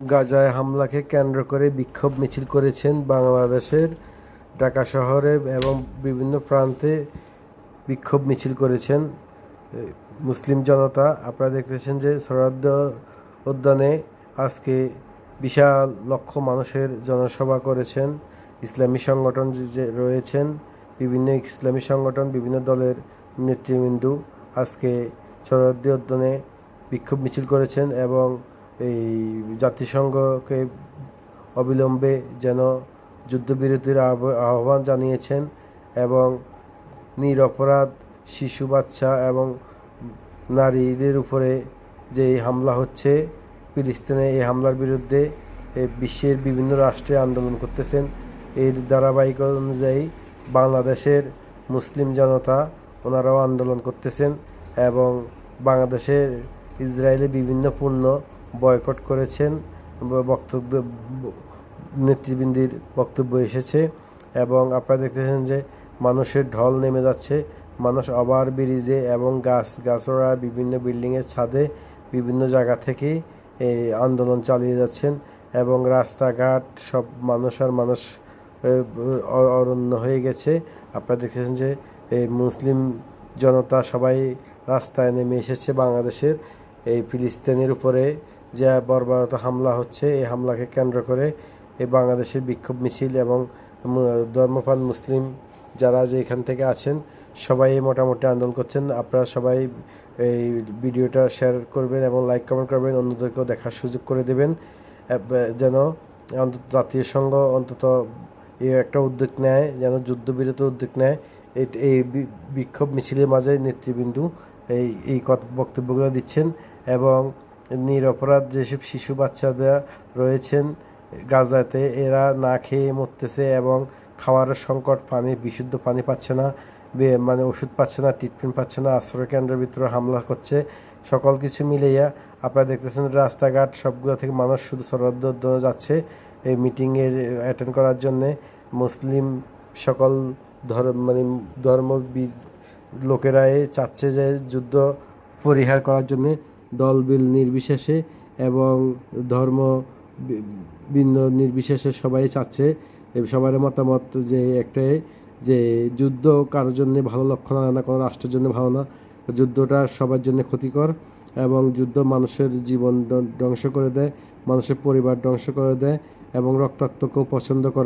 গাজায় হামলাকে কেন্দ্র করে বিক্ষোভ মিছিল করেছেন বাংলাদেশের ঢাকা শহরে এবং বিভিন্ন প্রান্তে বিক্ষোভ মিছিল করেছেন। মুসলিম জনতা, আপনারা দেখতেছেন যে সরাদ্দ উদ্যানে আজকে বিশাল লক্ষ মানুষের জনসভা করেছেন। ইসলামী সংগঠন যে রয়েছেন, বিভিন্ন ইসলামী সংগঠন, বিভিন্ন দলের নেতৃবৃন্দ আজকে সরাদ্দি উদ্যানে বিক্ষোভ মিছিল করেছেন এবং এই জাতিসংঘকে অবিলম্বে যেন যুদ্ধবিরতির আহ্ব- আহ্বান জানিয়েছেন এবং নিরপরাধ শিশু, বাচ্চা এবং নারীদের উপরে যে হামলা হচ্ছে, ফিলিস্তিনে এই হামলার বিরুদ্ধে বিশ্বের বিভিন্ন রাষ্ট্রে আন্দোলন করতেছেন। এর ধারাবাহিক অনুযায়ী বাংলাদেশের মুসলিম জনতা ওনারাও আন্দোলন করতেছেন এবং বাংলাদেশের ইসরায়েলে বিভিন্ন পণ্য বয়কট করেছেন বক্তব্য, নেতৃবৃন্দের বক্তব্য এসেছে এবং আপনারা দেখতেছেন যে মানুষের ঢল নেমে যাচ্ছে। মানুষ আবার ব্রিজে এবং গাছ, গাছড়া বিভিন্ন বিল্ডিংয়ের ছাদে বিভিন্ন জায়গা থেকে এই আন্দোলন চালিয়ে যাচ্ছেন এবং রাস্তাঘাট সব মানুষ আর মানুষ অরণ্য হয়ে গেছে। আপনারা দেখেছেন যে এই মুসলিম জনতা সবাই রাস্তায় নেমে এসেছে বাংলাদেশের। এই ফিলিস্তিনের উপরে যে বর্বরত হামলা হচ্ছে, এই হামলাকে কেন্দ্র করে এই বাংলাদেশের বিক্ষোভ মিছিল এবং ধর্মপাল মুসলিম যারা যে এখান থেকে আছেন, সবাই মোটামুটি আন্দোলন করছেন। আপনারা সবাই এই ভিডিওটা শেয়ার করবেন এবং লাইক কমেন্ট করবেন। অন্যদেরকেও দেখার সুযোগ করে দেবেন। যেন অন্তত জাতীয় সংঘ অন্তত এই একটা উদ্যোগ নেয়, যেন যুদ্ধবিরত উদ্যোগ নেয়। এই বিক্ষোভ মিছিলের মাঝে নেতৃবৃন্দু এই এই বক্তব্যগুলো দিচ্ছেন এবং নিরপরাধ যেসব শিশু বাচ্চারা রয়েছেন গাজাতে, এরা না খেয়ে মরতেছে এবং খাওয়ারের সংকট, পানি, বিশুদ্ধ পানি পাচ্ছে না মানে ওষুধ পাচ্ছে না ট্রিটমেন্ট পাচ্ছে না, আশ্রয় কেন্দ্রের ভিতরে হামলা করছে সকল কিছু মিলিয়ে আপনারা দেখতেছেন, রাস্তাঘাট সবগুলো থেকে মানুষ শুধু সরদ্দ যাচ্ছে এই মিটিংয়ের অ্যাটেন্ড করার জন্যে। মুসলিম সকল ধর্ম মানে ধর্মবিদ লোকেরা চাচ্ছে যে যুদ্ধ পরিহার করার জন্য। দল বিল নির্বিশেষে এবং ধর্ম ভিন্ন নির্বিশেষে সবাই চাচ্ছে সবার মতামত যে একটাই, যে যুদ্ধ কারোর জন্য ভালো লক্ষণ আনে না কোনো রাষ্ট্রের জন্য ভালো না। যুদ্ধটা সবার জন্য ক্ষতিকর এবং যুদ্ধ মানুষের জীবন ধ্বংস করে দেয়, মানুষের পরিবার ধ্বংস করে দেয় এবং রক্তাক্তকেও পছন্দ করে।